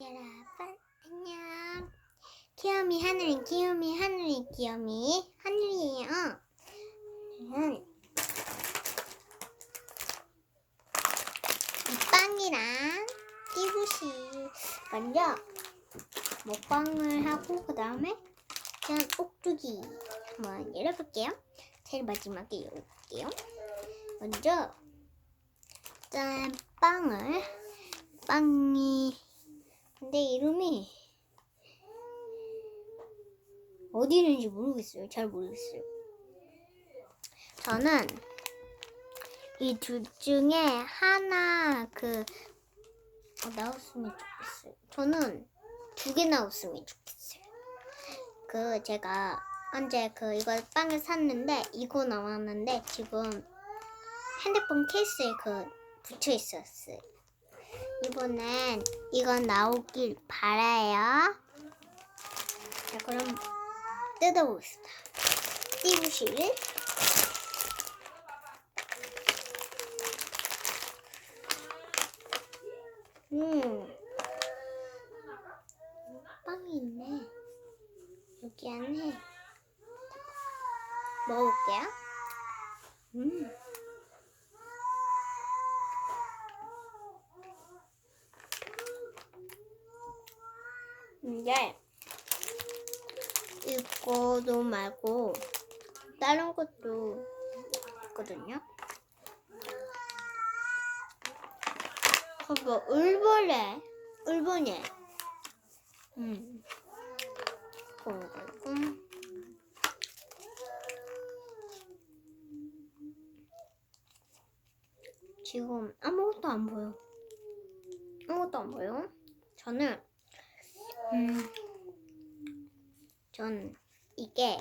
여러분 안녕. 귀요미 하늘이 귀요미 하늘이 귀요미 하늘이에요. 오늘은 빵이랑 띠부시 먼저 먹방을 하고 그 다음에 짠 옥두기 한번 열어볼게요. 제일 마지막에 열어볼게요. 먼저 짠 빵을 빵이 근데 이름이 어디 있는지 모르겠어요. 잘 모르겠어요. 저는 이 둘 중에 하나 그 어, 나왔으면 좋겠어요. 저는 두 개 나왔으면 좋겠어요. 그 제가 언제 그 이걸 빵을 샀는데 이거 나왔는데 지금 핸드폰 케이스에 그 붙여 있었어요. 이번엔 이건 나오길 바라요. 자, 그럼 뜯어보겠습니다. 띠부실. 음. 빵이 있네. 여기 안에. 먹어볼게요. 음. 근데 이거도 말고 다른 것도 있거든요. 그거 울보래, 울보네. 음, 그리고 지금 아무것도 안 보여. 아무것도 안 보여. 저는 음, 전 이게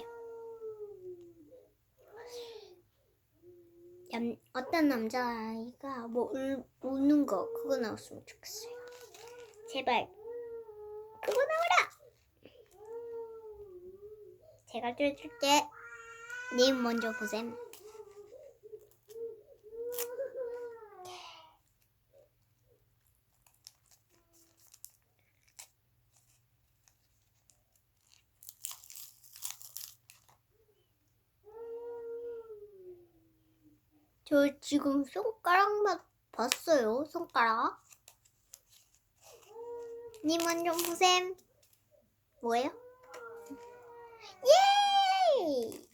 남, 어떤 남자아이가 뭐 울, 우는 거 그거 나왔으면 좋겠어요. 제발 그거 나와라. 제가 뜯을게. 님 먼저 보셈. 저 지금 손가락만 봤어요. 손가락. 님 먼저 보셈. 뭐예요? 예!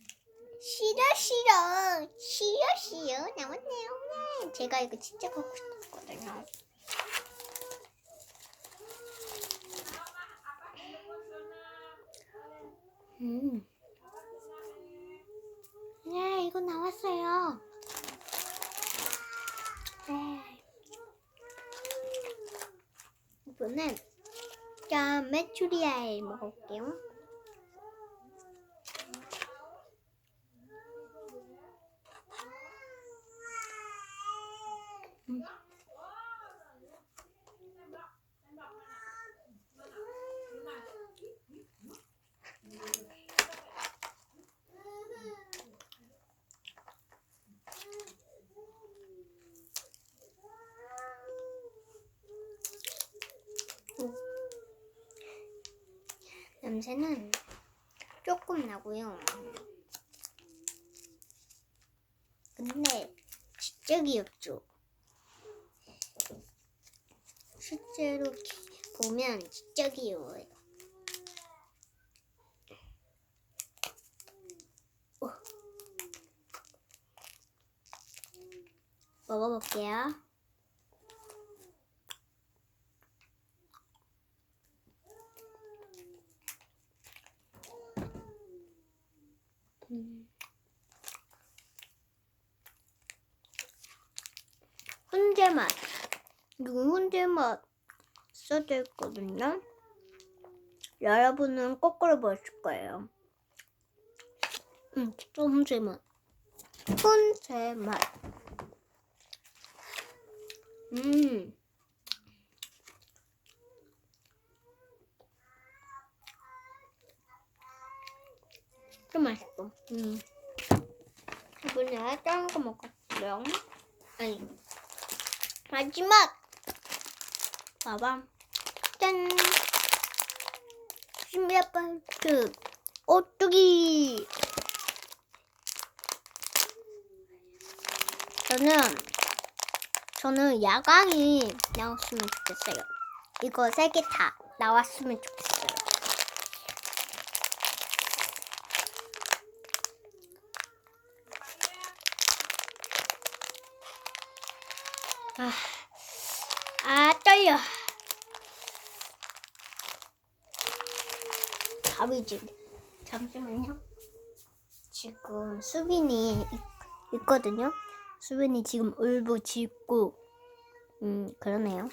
싫어 싫어 싫어 싫어 나왔네요. 네. 제가 이거 진짜 갖고 싶었거든요. 음. 네, 이거 나왔어요. 네. 이번엔 짠 메추리알 먹을게요. 음. 냄새는 조금 나고요. 근데 진짜 귀엽죠? 실제로 기- 보면 진짜 귀여워요. 오. 먹어볼게요. 음. 훈제 맛. 이거 훈제 맛 써져 있거든요. 여러분은 거꾸로 보실 거예요. 음, 진짜 훈제 맛. 훈제 맛. 음. 좀 맛있어. 음. 이번에 작은 거 먹었어요. 아니, 마지막! 봐봐. 짠. 신비 아파트 오뚜기. 저는 저는 야광이 나왔으면 좋겠어요. 이거 세 개 다 나왔으면 좋겠어요. 아, 아 떨려. 가위질. 잠시만요. 지금 수빈이 있, 있거든요. 수빈이 지금 울고 짖고, 음, 그러네요.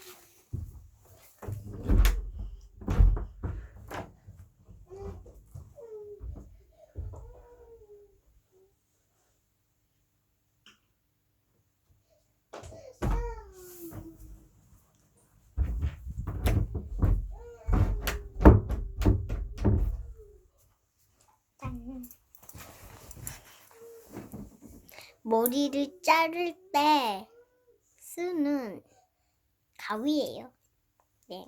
머리를 자를 때 쓰는 가위예요. 네.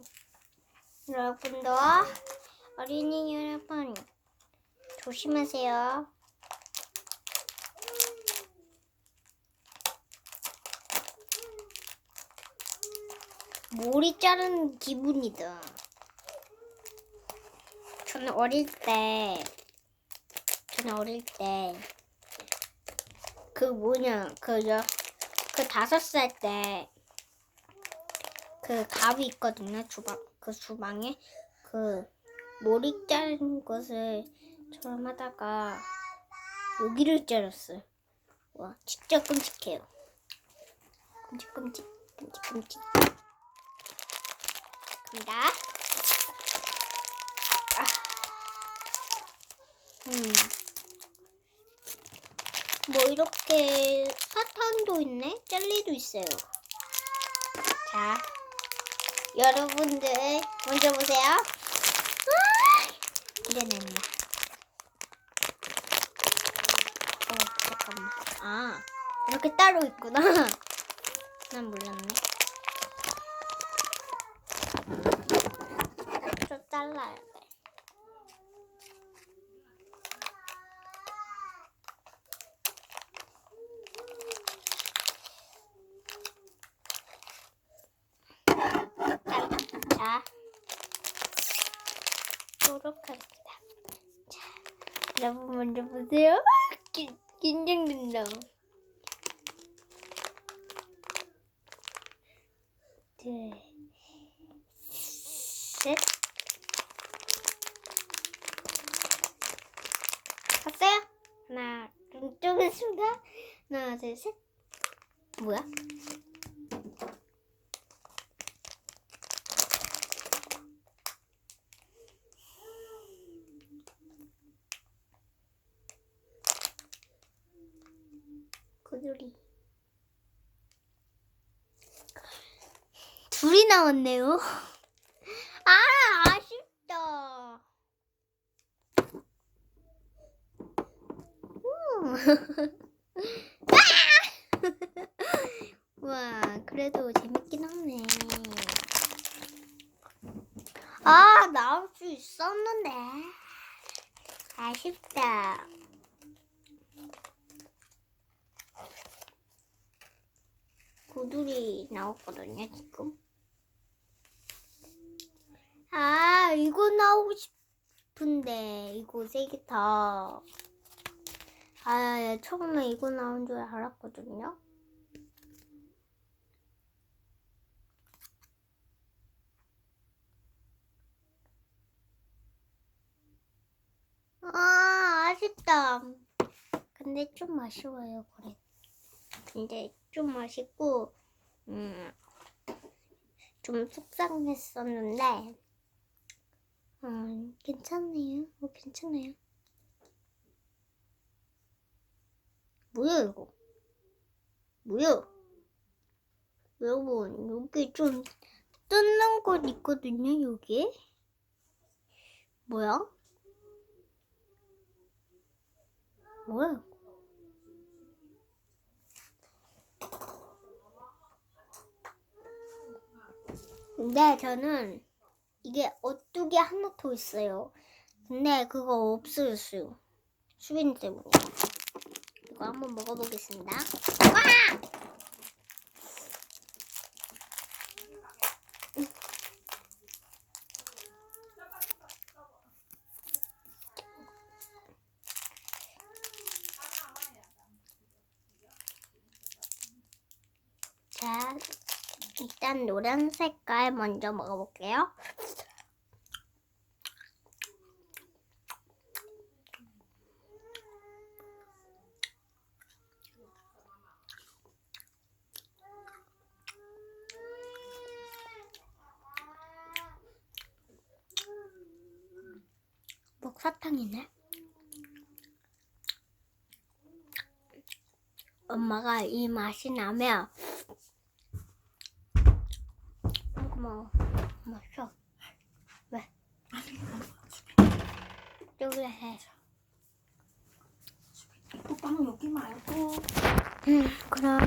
여러분도 어린이 여러분 조심하세요. 머리 자르는 기분이다. 저는 어릴 때, 저는 어릴 때, 그 뭐냐, 그, 여, 그 다섯 살 때, 그 가위 있거든요, 주방, 그 주방에. 그 머리 자르는 것을 처음 하다가 여기를 자랐어요. 와, 진짜 끔찍해요. 끔찍끔찍, 끔찍끔찍. 갑니다. 아. 음. 뭐 이렇게 사탕도 있네? 젤리도 있어요. 자, 여러분들 먼저 보세요. 아! 이래냈네. 어, 잠깐만. 아, 이렇게 따로 있구나. 난 몰랐네. 좀 잘라야 돼. 자, 초록합니다. 자, 여러분 먼저 보세요. 긴, 긴장된다. 둘, 셋. 봤어요? 하나, 둘, 쪼겠습니다. 하나, 둘, 셋. 뭐야? 고돌이. 둘이 나왔네요. 아, 아쉽다. 음. 와, 그래도 재밌긴 하네. 아, 나올 수 있었는데. 아쉽다. 고들이 나왔거든요, 지금. 아, 이거 나오고 싶은데, 이거 세 개 다. 아, 처음에 이거 나온 줄 알았거든요. 아, 아쉽다. 근데 좀 아쉬워요, 그래. 근데 좀 아쉽고, 음, 좀 속상했었는데, 음, 괜찮네요. 어, 괜찮아요. 뭐야, 이거? 뭐야? 여러분, 여기 좀 뜯는 것 있거든요, 여기? 뭐야? 뭐야? 근데 저는 이게 어뚜기 하나 더 있어요. 근데 그거 없어졌어요. 수빈 때문에. 이거 한번 먹어보겠습니다. 와! 자, 일단 노란 색깔 먼저 먹어볼게요. 목사탕이네. 엄마가 이 맛이 나면 뭐 마셔 왜? 여기 해. 빵 여기 말고 음 그럼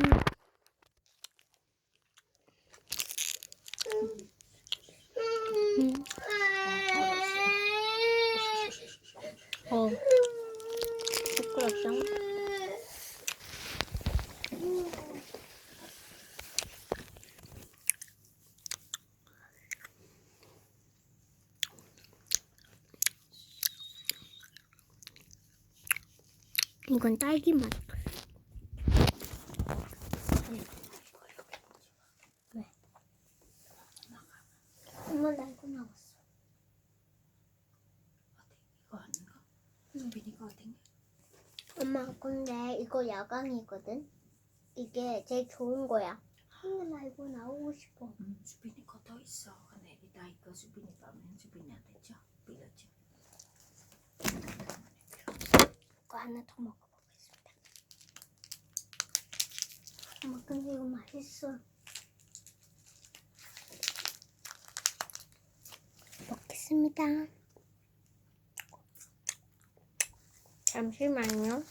이건 딸기 맛. 왜? 엄마 나 이거 나왔어. 이거 아닌가? 수빈이가 어딘가? 엄마 근데 이거 야광이거든. 이게 제일 좋은 거야. 나 이거 나오고 싶어. 응, 수빈이 거더 있어. 근데 이따 이거 수빈이 가면 수빈이한테 줘. 빌려줘. 이거 하나 더 먹어보겠습니다. 엄마 근데 이거 맛있어. 먹겠습니다. 잠시만요.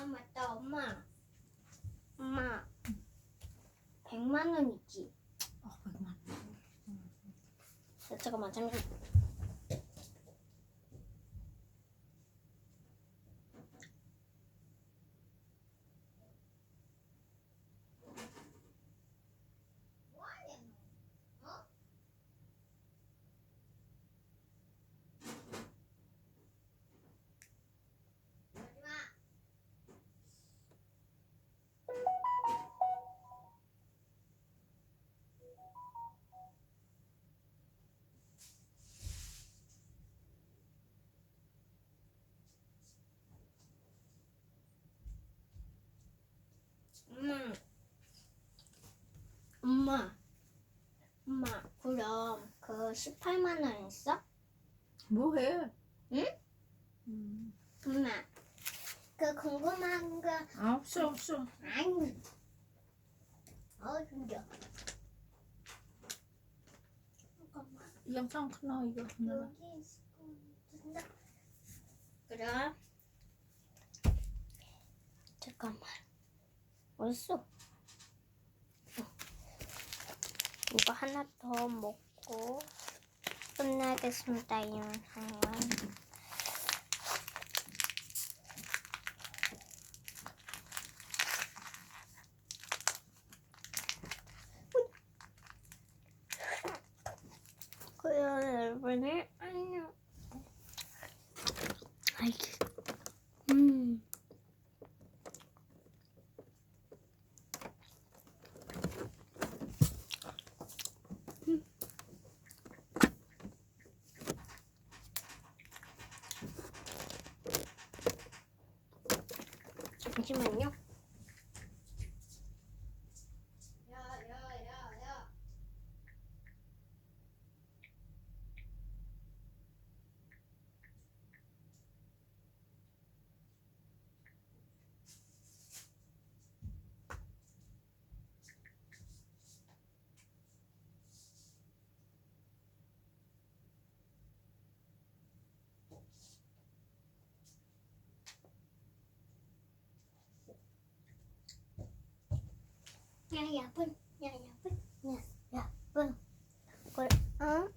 아 맞다 엄마. 엄마 100만 원 있지? 어, 백만. 자, 잠깐만 잠시 엄마 엄마 엄마 그럼 그 18만 원 있어? 뭐해? 응? 음. 엄마 그 궁금한 거 아, 없어, 없어. 아니 옮겨. 잠깐만. 영상 끊어 이거. 여기 있을 거 같은데. 그래. 잠깐만. 어딨어? 어. 이거 하나 더 먹고 끝내겠습니다. 이 영상은. 그래요 여러분을 안녕. 아이, 음. 음. 잠시만요. 야야분 야야분 야야분 그래 어